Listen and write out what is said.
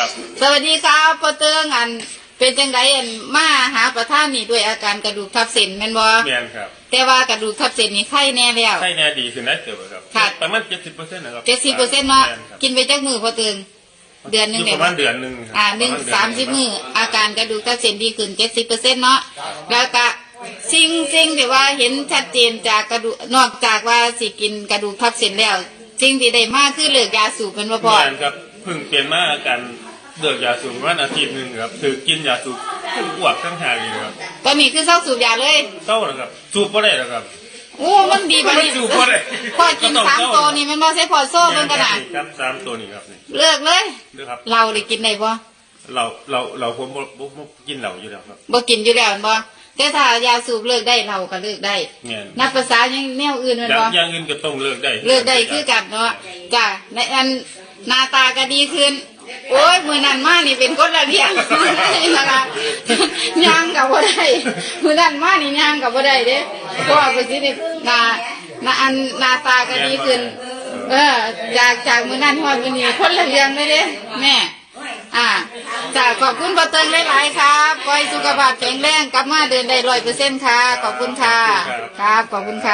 ครับ สวัสดีครับพ่อเติงอันเป็นจังไดอันมาหาประธานนี่ด้วยอาการกระดูกทับเส้นแม่นบ่แม่นครับแต่ว่ากระดูกทับเส้นนี่ไข้แน่แล้ว ใช่แน่ดีขึ้นได้เกือบครับค่ะประมาณเจ็ดสิบเปอร์เซ็นต์นะครับเจ็ดสิบเปอร์เซ็นต์เนาะแม่ครับกินไปจักมือพ่อเติงเดือนหนึ่งยู่เนี่ยประมาณเดือนหนึ่งครับอ่าหนึ่งประณเดืสามสิบมืออาการกระดูกทับเส้นดีขึ้นเจ็ดสิบเปอร์เซ็นต์เนาะแล้วก็สิ่งสิ่งที่ว่าเห็นชัดเจนจากกระดูกนอกจากว่าสิกินกระดูกทับเส้นแล้วสิ่งที่ได้มากคือเลิกยาสูบเป็นว่าพอแม่นครับเพิ่งเปลี่ยนมาอาการ เลิกยาสูบประมาณอาทิตย์หนึ่งครับคือกินยาสูบขึ้นอ้วกทั้งหางเลยครับตอนนี้คือเศร้าสูบยาเลยเศร้าแล้วครับสูบก็ได้แล้วครับโอ้มันดีปะมันนี่สูบบ่ได้พอกินสามตัวนี่มันบ่ใช่พอโซ่เป็นกระดาษครับสามตัวนี้ครับนี่เลิกเลยนะครับเราได้กินได้บ่เราเราเราผมบ่บ่บ่กินเหล้าอยู่แล้วครับบ่กินอยู่แล้วแม่นบ่แต่ถ้ายาสูบเลิกได้เราก็เลิกได้แม่นนับภาษายังแนวอื่นแม่นอย่างบ่อย่างอื่นก็ต้องเลิกได้ เลิกได้คือกันเนาะจ้ะในอันหน้าตาก็ดีขึ้น โอ้ยมือนั้นมานี่เป็นคนละเรียงนะคะย่างกับบ่ได้มือนั้นมานี่ย่างกับบ่ได้เด้เพราะว่าไปสินี่หน้านาอันนาตาก็ดีขึ้น เออ จากจากมือนั้นฮอดมือนี้คนละเรียงเลยเด้แม่อ่าจ้ะขอบคุณป้าเติงหลายๆครับขอให้สุขภาพแข็งแรงกลับมาเดินได้ร้อยเปอร์เซ็นต์ค่ะ ขอบคุณค่ะ ครับ ขอบคุณค่ะ